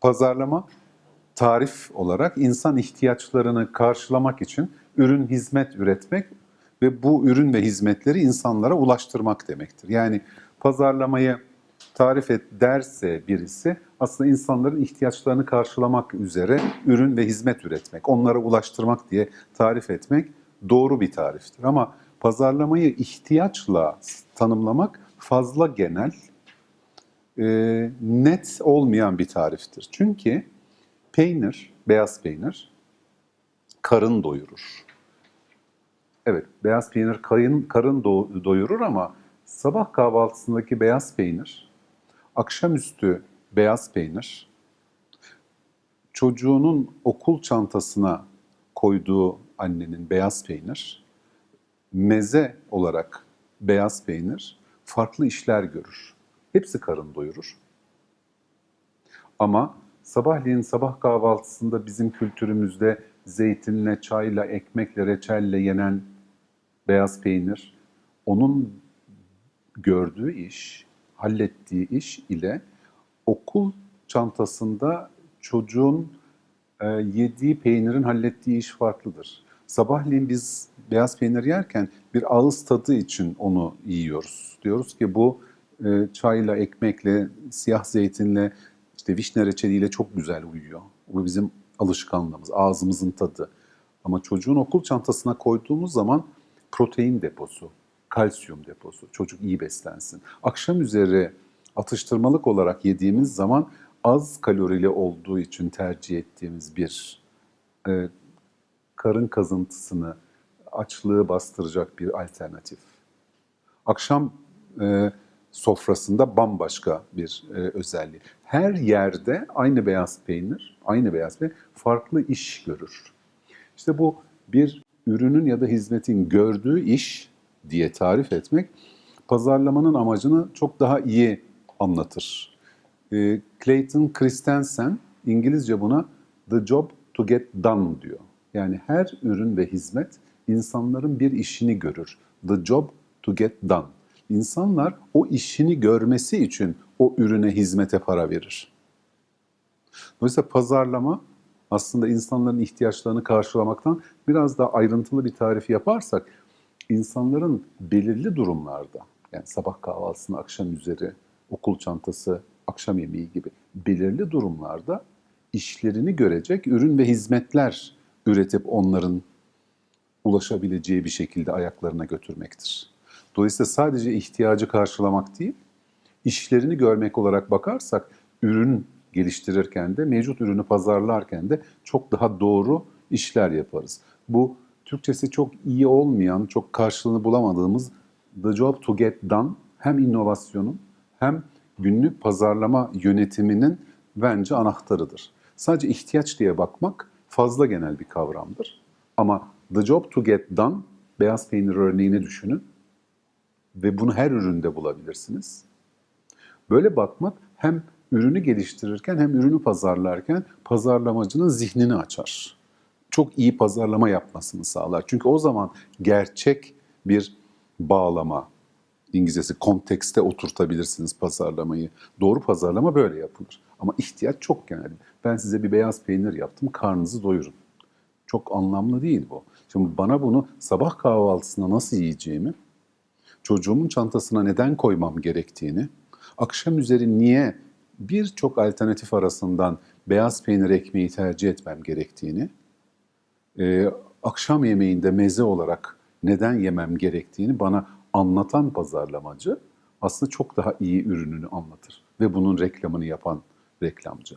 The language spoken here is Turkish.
Pazarlama tarif olarak insan ihtiyaçlarını karşılamak için ürün hizmet üretmek ve bu ürün ve hizmetleri insanlara ulaştırmak demektir. Yani pazarlamayı tarif et derse birisi aslında insanların ihtiyaçlarını karşılamak üzere ürün ve hizmet üretmek, onlara ulaştırmak diye tarif etmek doğru bir tariftir. Ama pazarlamayı ihtiyaçla tanımlamak fazla genel, e, net olmayan bir tariftir. Çünkü peynir, beyaz peynir karın doyurur. Evet, beyaz peynir karın, karın do- doyurur ama sabah kahvaltısındaki beyaz peynir, akşamüstü beyaz peynir, çocuğunun okul çantasına koyduğu annenin beyaz peynir, meze olarak beyaz peynir farklı işler görür. Hepsi karın doyurur. Ama sabahleyin sabah kahvaltısında bizim kültürümüzde zeytinle, çayla, ekmekle, reçelle yenen beyaz peynir, onun gördüğü iş, hallettiği iş ile okul çantasında çocuğun e, yediği peynirin hallettiği iş farklıdır. Sabahleyin biz beyaz peynir yerken bir ağız tadı için onu yiyoruz. Diyoruz ki bu e, çayla, ekmekle, siyah zeytinle, işte vişne reçeliyle çok güzel uyuyor. Bu bizim alışkanlığımız, ağzımızın tadı. Ama çocuğun okul çantasına koyduğumuz zaman protein deposu, kalsiyum deposu, çocuk iyi beslensin. Akşam üzeri atıştırmalık olarak yediğimiz zaman az kalorili olduğu için tercih ettiğimiz bir e, karın kazıntısını, açlığı bastıracak bir alternatif. Akşam e, sofrasında bambaşka bir e, özelliği. Her yerde aynı beyaz peynir, aynı beyaz peynir farklı iş görür. İşte bu bir ürünün ya da hizmetin gördüğü iş diye tarif etmek pazarlamanın amacını çok daha iyi anlatır. E, Clayton Christensen İngilizce buna the job to get done diyor. Yani her ürün ve hizmet insanların bir işini görür. The job to get done. İnsanlar o işini görmesi için o ürüne, hizmete para verir. Dolayısıyla pazarlama aslında insanların ihtiyaçlarını karşılamaktan biraz daha ayrıntılı bir tarif yaparsak insanların belirli durumlarda yani sabah kahvaltısını akşam üzeri, okul çantası, akşam yemeği gibi belirli durumlarda işlerini görecek ürün ve hizmetler üretip onların ulaşabileceği bir şekilde ayaklarına götürmektir. Dolayısıyla sadece ihtiyacı karşılamak değil, işlerini görmek olarak bakarsak ürün geliştirirken de mevcut ürünü pazarlarken de çok daha doğru işler yaparız. Bu Türkçesi çok iyi olmayan, çok karşılığını bulamadığımız the job to get done hem inovasyonun hem günlük pazarlama yönetiminin bence anahtarıdır. Sadece ihtiyaç diye bakmak fazla genel bir kavramdır. Ama the job to get done, beyaz peynir örneğini düşünün ve bunu her üründe bulabilirsiniz. Böyle bakmak hem ürünü geliştirirken hem ürünü pazarlarken pazarlamacının zihnini açar. Çok iyi pazarlama yapmasını sağlar. Çünkü o zaman gerçek bir bağlama, İngilizcesi kontekste oturtabilirsiniz pazarlamayı. Doğru pazarlama böyle yapılır. Ama ihtiyaç çok genel. Ben size bir beyaz peynir yaptım, karnınızı doyurun. Çok anlamlı değil bu. Şimdi bana bunu sabah kahvaltısına nasıl yiyeceğimi, çocuğumun çantasına neden koymam gerektiğini, akşam üzeri niye birçok alternatif arasından beyaz peynir ekmeği tercih etmem gerektiğini, e, akşam yemeğinde meze olarak neden yemem gerektiğini bana anlatan pazarlamacı aslında çok daha iyi ürününü anlatır ve bunun reklamını yapan reklamcı.